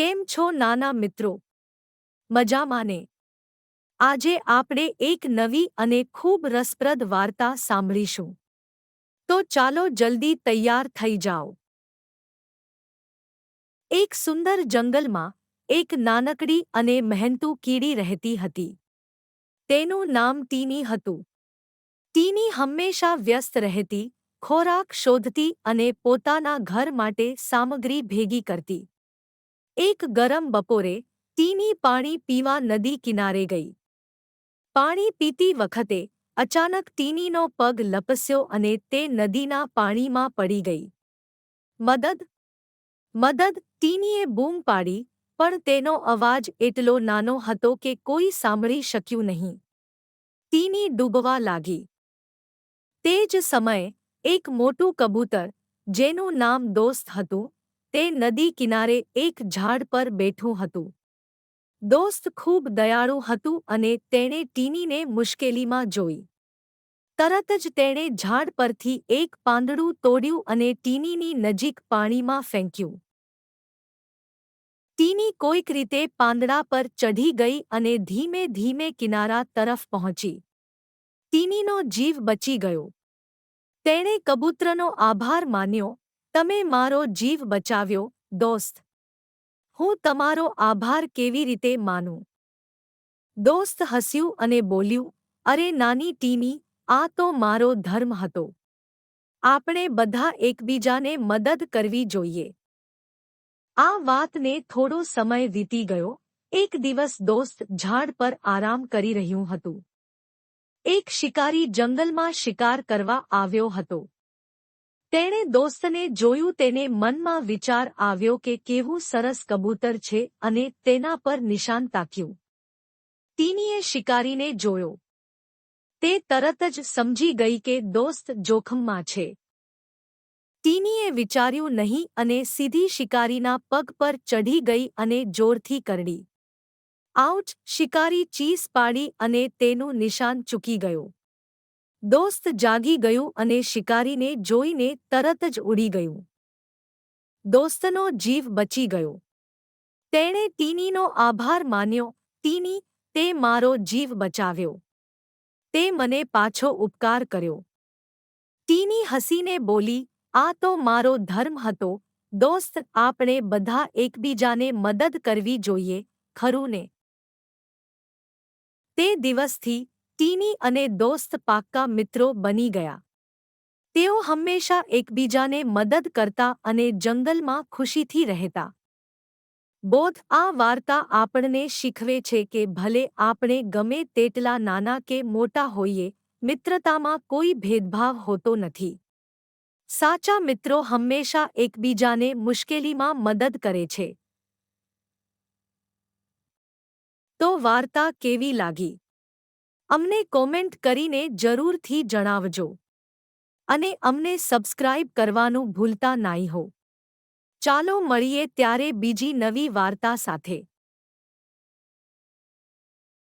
કેમ છો નાના મિત્રો? મજામાં ને આજે આપણે એક નવી અને ખૂબ રસપ્રદ વાર્તા સાંભળીશું. તો ચાલો જલ્દી તૈયાર થઈ જાઓ. એક સુંદર જંગલમાં એક નાનકડી અને મહેનતુ કીડી રહેતી હતી. તેનું નામ ટીની હતું. ટીની હંમેશા વ્યસ્ત રહેતી, ખોરાક શોધતી અને પોતાના ઘર માટે સામગ્રી ભેગી કરતી. એક ગરમ બપોરે તીની પાણી પીવા નદી કિનારે ગઈ. પાણી પીતી વખતે અચાનક તીનીનો પગ લપસ્યો અને તે નદીના પાણીમાં પડી ગઈ. મદદ? મદદ તીનીએ બૂમ પાડી, પણ તેનો અવાજ એટલો નાનો હતો કે કોઈ સાંભળી શક્યું નહીં. તીની ડૂબવા લાગી. તે જ સમયે એક મોટું કબૂતર, જેનું નામ દોસ્ત હતું તે નદી કિનારે એક ઝાડ પર બેઠું હતું. દોસ્ત ખૂબ દયાળુ હતું અને તેણે ટીનીને મુશ્કેલીમાં જોઈ. તરત જ તેણે ઝાડ પરથી એક પાંદડું તોડ્યું અને ટીનીની નજીક પાણીમાં ફેંક્યું. ટીની કોઈક રીતે પાંદડા પર ચઢી ગઈ અને ધીમે ધીમે કિનારા તરફ પહોંચી. ટીનીનો જીવ બચી ગયો. તેણે કબૂતરનો આભાર માન્યો તમે મારો જીવ બચાવ્યો, દોસ્ત. હું તમારો આભાર કેવી રીતે માનું? દોસ્ત હસ્યું અને બોલ્યું, અરે નાની ટીની આ તો મારો ધર્મ હતો. આપણે બધા એકબીજાને મદદ કરવી જોઈએ. આ વાતને થોડો સમય વીતી ગયો. એક દિવસ દોસ્ત ઝાડ પર આરામ કરી રહ્યું હતું. એક શિકારી જંગલમાં શિકાર કરવા આવ્યો હતો. તેણે દોસ્તને જોયું તેને મનમાં વિચાર આવ્યો કે કેવું સરસ કબૂતર છે અને તેના પર નિશાન તાક્યું. તીનીએ શિકારીને જોયો. તે તરત જ સમજી ગઈ કે દોસ્ત જોખમમાં છે. તીનીએ વિચાર્યું નહીં અને સીધી શિકારીના પગ પર ચઢી ગઈ અને જોરથી કરડી. આઉચ શિકારી ચીસ પાડી અને તેનું નિશાન ચૂકી ગયો. દોસ્ત જાગી ગયું અને શિકારીને જોઈને તરત જ ઉડી ગયું. દોસ્તનો જીવ બચી ગયો. તેણે ટીનીનો આભાર માન્યો, ટીની, તે મારો જીવ બચાવ્યો. તે મને પાછો ઉપકાર કર્યો. ટીની હસીને બોલી, આ તો મારો ધર્મ હતો. દોસ્ત, આપણે બધા એકબીજાને મદદ કરવી જોઈએ, ખરું ને? તે દિવસથી ટીની અને દોસ્ત પાક્કા મિત્રો બની ગયા. તેઓ હંમેશા એકબીજાને મદદ કરતા અને જંગલમાં ખુશીથી રહેતા. બોધ આ વાર્તા આપણને શીખવે છે કે ભલે આપણે ગમે તેટલા નાના કે મોટા હોઈએ, મિત્રતામાં કોઈ ભેદભાવ હોતો નથી. સાચા મિત્રો હંમેશા એકબીજાને મુશ્કેલીમાં મદદ કરે છે. તો વાર્તા કેવી લાગી? અમને કોમેન્ટ કરીને જરૂરથી જણાવજો. અને અમને સબસ્ક્રાઇબ કરવાનું ભૂલતા નહીં હો. ચાલો મળીએ ત્યારે બીજી નવી વાર્તા સાથે.